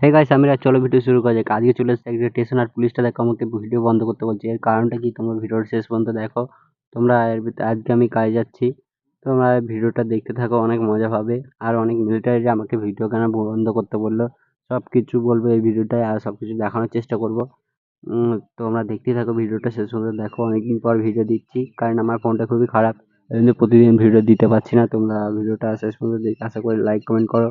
Hey guys আমি আর চলো video শুরু করা যাক। আজকে চলে এসেছে একটা স্টেশন আর পুলিশটা দেখো, আমাকে ভিডিও বন্ধ করতে বলছে। এর কারণটা কি? তোমরা ভিডিওর শেষ পর্যন্ত দেখো। তোমরা এর আজকে আমি কাজে যাচ্ছি। তোমরা ভিডিওটা দেখতে থাকো, অনেক মজা পাবে। আর অনেক মিলিটারি আমাকে ভিডিও কেন বন্ধ করতে বলল? সব কিছু বলব এই ভিডিওটায় আর সব কিছু দেখানোর চেষ্টা করব। তোমরা দেখতেই থাকো ভিডিওটা শেষ পর্যন্ত দেখো। অনেকদিন পর ভিডিও দিচ্ছি, কারণ আমার ফোনটা খুবই খারাপ। এই জন্য প্রতিদিন ভিডিও দিতে পারছি না। তোমরা ভিডিওটা শেষ পর্যন্ত আশা করি লাইক কমেন্ট করো।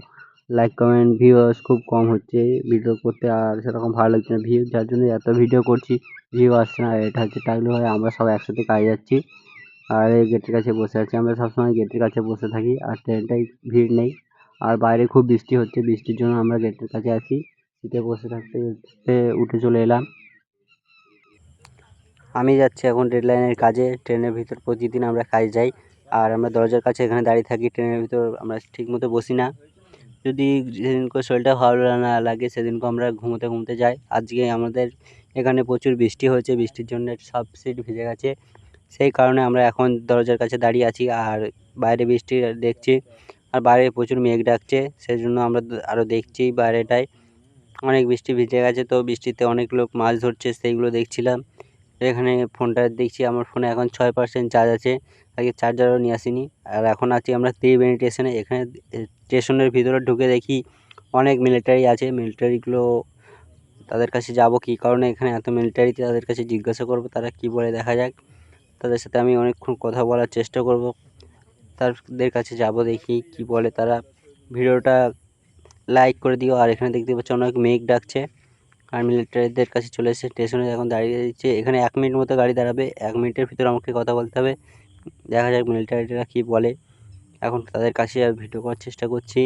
লাইক কমেন্ট ভিউয়ার্স খুব কম হচ্ছে ভিডিও করতে আর সেরকম ভালো লাগছে না ভিউ যার জন্য এত ভিডিও করছি ভিউ আসছে না। এটা হচ্ছে টাইগুলো হয় আমরা সব একসাথে কাজে যাচ্ছি। আর এই গেটের কাছে বসে আছি, আমরা সবসময় গেটের কাছে বসে থাকি, আর ট্রেনটাই ভিড় নেই। আর বাইরে খুব বৃষ্টি হচ্ছে, বৃষ্টির জন্য আমরা গেটের কাছে আছি। সিটে বসে থাকতে উঠে চলে এলাম। আমি যাচ্ছি এখন রেড লাইনের কাজে ট্রেনের ভিতর প্রতিদিন আমরা কাজে যাই। আর আমরা দরজার কাছে এখানে দাঁড়িয়ে থাকি ট্রেনের ভিতর আমরা ঠিক মতো বসি না। যদি যেদিন করে শরীরটা ভালো না লাগে, সেদিনকে আমরা ঘুমোতে ঘুমোতে যাই। আজকে আমাদের এখানে প্রচুর বৃষ্টি হয়েছে, বৃষ্টির জন্য সব সিট ভিজে গেছে। সেই কারণে আমরা এখন দরজার কাছে দাঁড়িয়ে আছি আর বাইরে বৃষ্টি দেখছি আর বাইরে প্রচুর মেঘ ডাকছে। সেই জন্য আমরা আরও দেখছি বাইরেটায়। অনেক বৃষ্টি ভিজে গেছে, তো বৃষ্টিতে অনেক লোক মাছ ধরছে, সেইগুলো দেখছিলাম। এখানে ফোনটা দেখছি আমার ফোনে এখন ছয় পার্সেন্ট চার্জ আছে। আগে চার্জারও নিয়ে আসিনি। আর এখন আছি আমরা ত্রিবেণী স্টেশনে এখানে স্টেশনের ভিতরে ঢুকে দেখি অনেক মিলিটারি আছে। মিলিটারিগুলো তাদের কাছে যাব কী কারণে এখানে এত মিলিটারি তাদের কাছে জিজ্ঞাসা করব, তারা কী বলে দেখা যাক। তাদের সাথে আমি অনেকক্ষণ কথা বলার চেষ্টা করব। তাদের কাছে যাব দেখি কী বলে তারা। ভিডিওটা লাইক করে দিও। আর এখানে দেখতে পাচ্ছ অনেক মেঘ ডাকছে। আর মিলিটারিদের কাছে চলে এসেছে স্টেশনে এখন দাঁড়িয়ে দিচ্ছে এখানে এক মিনিট মতো গাড়ি দাঁড়াবে। এক মিনিটের ভিতরে আমাকে কথা বলতে হবে। দেখা যাক মিলিটারিরা কী বলে। এখন তাদের কাছে ভিডিও করার চেষ্টা করছি।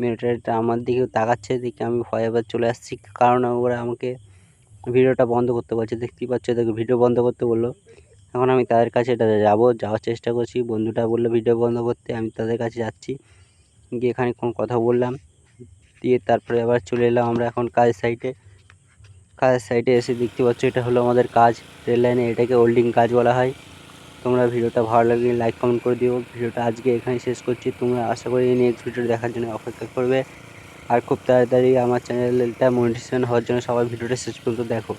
মিলিটারিটা আমার দিকেও তাকাচ্ছে। দেখে আমি ভয়ে এবার চলে আসছি। কারণ ওরা আমাকে ভিডিওটা বন্ধ করতে বলছে? দেখতেই পাচ্ছ, দেখো ভিডিও বন্ধ করতে বলল। এখন আমি তাদের কাছে যাব, যাওয়ার চেষ্টা করছি। বন্ধুটা বলল ভিডিও বন্ধ করতে। আমি তাদের কাছে যাচ্ছি। গিয়ে খানিকক্ষণ কথা বললাম। দিয়ে তারপরে আবার চলে এলাম আমরা এখন কাজ সাইটে কাজ সাইটে এসে দেখতে পাচ্ছ এটা হলো আমাদের কাজ, রেল লাইনে এটাকে ওল্ডিং কাজ বলা হয়। তোমরা ভিডিওটা ভালো লাগলে লাইক কমেন্ট করে দিও। ভিডিওটা আজকে এখানে শেষ করছি। তোমরা আশা করি নেক্সট ভিডিওটা দেখার জন্য অপেক্ষা করবে। আর খুব তাড়াতাড়ি আমার চ্যানেলটা মনিটেশন হওয়ার জন্য সবাই ভিডিওটা শেষ পর্যন্ত দেখো।